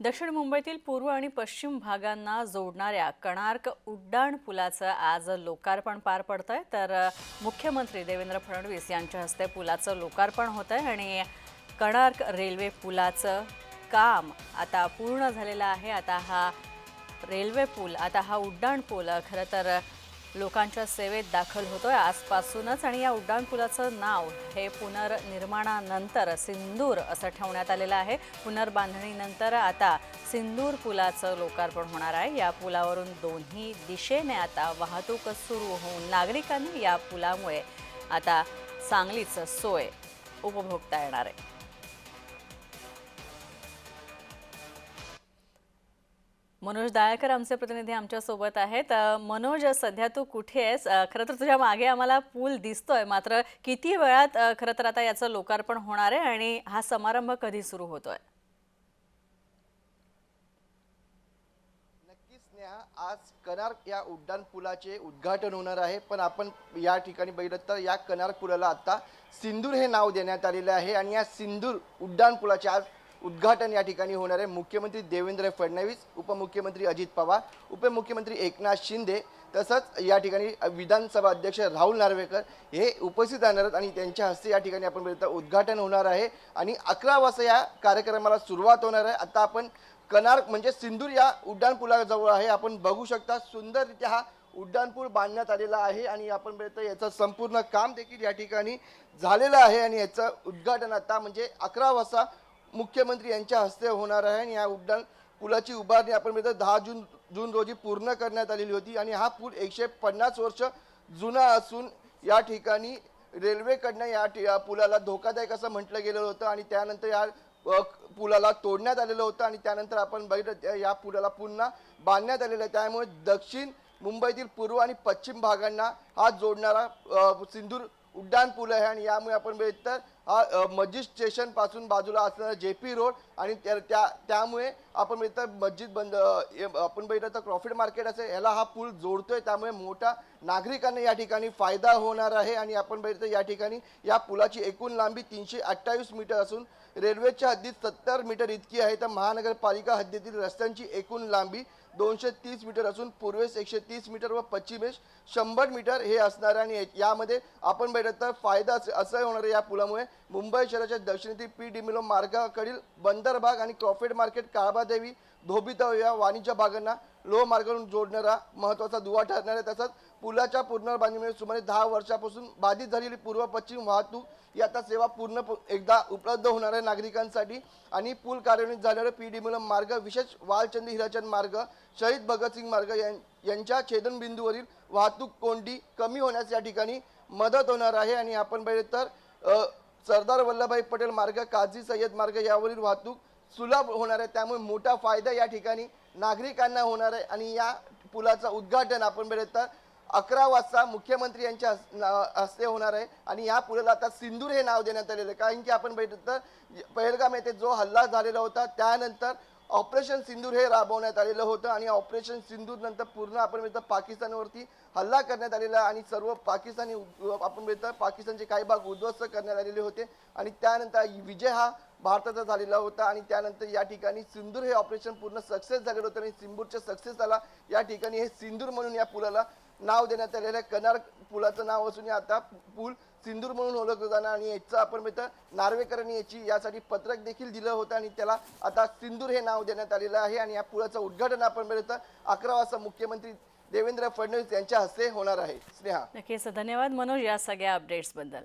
दक्षिण मुंबईतील पूर्व आणि पश्चिम भागांना जोडणाऱ्या कणार्क उड्डाण पुलाचं आज लोकार्पण पार पडत आहे तर मुख्यमंत्री देवेंद्र फडणवीस यांच्या हस्ते पुलाचं लोकार्पण होत आहे आणि कणार्क रेल्वे पुलाचं काम आता पूर्ण झालेलं आहे. आता हा रेल्वे पूल आता हा उड्डाण पूल खरं तर लोकांच्या सेवेत दाखल होतोय. आजपासूनच आणि या उड्डाण पुलाचं नाव हे पुनर्निर्माणानंतर सिंदूर असं ठेवण्यात आलेलं आहे. पुनर्बांधणीनंतर आता सिंदूर पुलाचं लोकार्पण होणार आहे. या पुलावरून दोन्ही दिशेने आता वाहतूक सुरू होऊन नागरिकांनी या पुलामुळे आता चांगलीच सोय उपभोगता येणार आहे. मनोज दायकर आमचे प्रतिनिधी आमच्यासोबत आहेत मनोज सध्या तू कुठे आहेस? खरं तर तुझ्या मागे आम्हाला पूल दिसतोय. मात्र किती वेळात खरं तर आता याचं लोकार्पण होणार आहे आणि हा समारंभ कधी सुरू होतोय? नक्कीच आज कनार या उड्डाण पुलाचे उद्घाटन होणार आहे. पण आपण या ठिकाणी बघितलं तर या कनार पुलाला आता सिंदूर हे नाव देण्यात आलेलं आहे. आणि या सिंदूर उड्डाण पुलाचे आज उद्घाटन या ठिकाणी होणार आहे. मुख्यमंत्री देवेंद्र फडणवीस उपमुख्यमंत्री अजित पवार उपमुख्यमंत्री एकनाथ शिंदे तसंच या ठिकाणी विधानसभा अध्यक्ष राहुल नार्वेकर हे उपस्थित राहणार आहेत आणि त्यांच्या हस्ते या ठिकाणी आपण बघितलं उद्घाटन होणार आहे आणि अकरा वाजता या कार्यक्रमाला सुरुवात होणार आहे. आता आपण कनार्क म्हणजे सिंदूर या उड्डाणपुलाजवळ आहे. आपण बघू शकता सुंदररित्या हा उड्डाणपूल बांधण्यात आलेला आहे आणि आपण बघितलं याचं संपूर्ण काम देखील या ठिकाणी झालेलं आहे आणि याचं उद्घाटन आता म्हणजे अकरा वाजता मुख्यमंत्री यांच्या हस्ते होणार आहे आणि या उड्डाण पुलाची उभारणी आपण मिळतं. दहा जून जून रोजी पूर्ण करण्यात आलेली होती आणि हा पूल एकशे पन्नास वर्ष जुना असून या ठिकाणी रेल्वेकडनं या ठि- पुलाला धोकादायक असं म्हटलं गेलेलं होतं आणि त्यानंतर या पुलाला तोडण्यात आलेलं होतं आणि त्यानंतर आपण बघितलं या पुलाला पुन्हा बांधण्यात आलेलं आहे. त्यामुळे दक्षिण मुंबईतील पूर्व आणि पश्चिम भागांना हा जोडणारा सिंधूर उड्डाण पूल आहे आणि यामुळे आपण बघितलं तर हा मस्जिद स्टेशनपासून बाजूला असणारा जे पी रोड आणि त्या त्या- त्यामुळे आपण बघितलं मस्जिद बंद आपण बघितलं तर प्रॉफिट मार्केट असेल याला हा पूल जोडतोय. त्यामुळे मोठा नागरिकांना या ठिकाणी फायदा होणार आहे आणि आपण बघितलं या ठिकाणी या पुलाची एकूण लांबी तीनशे अठ्ठावीस मीटर असून रेल्वेच्या हद्दीत सत्तर मीटर इतकी आहे. तर महानगरपालिका हद्दीतील रस्त्यांची एकूण लांबी दोनशे तीस मीटर असून पूर्वेस एकशे तीस मीटर व पश्चिमेस शंभर मीटर हे असणार आणि यामध्ये आपण बघितलं तर फायदा असं होणार आहे या पुलामुळे मुंबई शहराच्या दक्षिणेतील पी डिमिलो मार्गाकडील बंदर भाग आणि क्रॉफेड मार्केट काळबादेवी धोबिताव या वाणिज्य भागांना लोह मार्गावरून जोडणारा महत्त्वाचा दुवा ठरणार आहे तसंच पुलाच्या पुनर्बांधणीमुळे सुमारे दहा वर्षापासून बाधित झालेली पूर्व पश्चिम वाहतूक ही आता सेवा पूर्ण प- एकदा उपलब्ध होणार आहे नागरिकांसाठी. आणि पूल कार्यान्वित झालेलं पी डी मार्ग विशेष वालचंदी हिराचंद मार्ग शहीद भगतसिंग मार्ग यां- यांच्या छेदनबिंदूवरील वाहतूक कोंडी कमी होण्यास या ठिकाणी मदत होणार आहे. आणि आपण बघितलं तर सरदार वल्लभभाई पटेल मार्ग काझी सय्यद मार्ग यावरील वाहतूक सुलभ होणार आहे. त्यामुळे मोठा फायदा या ठिकाणी नागरिकांना होणार आहे. आणि या पुलाचं उद्घाटन आपण बघितलं तर अकरा वाजता मुख्यमंत्री यांच्या हस्ते होणार आहे. आणि या पुलाला आता सिंदूर हे नाव देण्यात आलेलं आहे. कारण की आपण बघितलं तर पहलगाम येथे जो हल्ला झालेला होता त्यानंतर ऑपरेशन सिंदूर हे राबवण्यात आलेलं होतं. आणि ऑपरेशन सिंदूर नंतर पूर्ण आपण बघितलं पाकिस्तानवरती हल्ला करण्यात आलेला आणि सर्व पाकिस्तानी आपण बघितलं पाकिस्तानचे काही भाग उद्ध्वस्त करण्यात आलेले होते. आणि त्यानंतर विजय हा भारताचा झालेला होता आणि त्यानंतर या ठिकाणी सिंदूर हे ऑपरेशन पूर्ण सक्सेस झालेलं होतं आणि सिंदूरच्या सक्सेसला या ठिकाणी हे सिंदूर म्हणून या पुलाला नाव देण्यात आलेलं आहे. कनार पुलाचं नाव असून आता पूल सिंदूर म्हणून ओळखलं जाणार आणि याचं आपण मित्र नार्वेकरांनी याची यासाठी पत्रक देखील दिलं होतं आणि त्याला आता सिंदूर हे नाव देण्यात आलेलं आहे आणि या पुलाचं उद्घाटन आपण मिळतं अकरा वाजता मुख्यमंत्री देवेंद्र फडणवीस यांच्या हस्ते होणार आहे. स्नेहा. नक्कीच. धन्यवाद मनोज या सगळ्या अपडेट्सबद्दल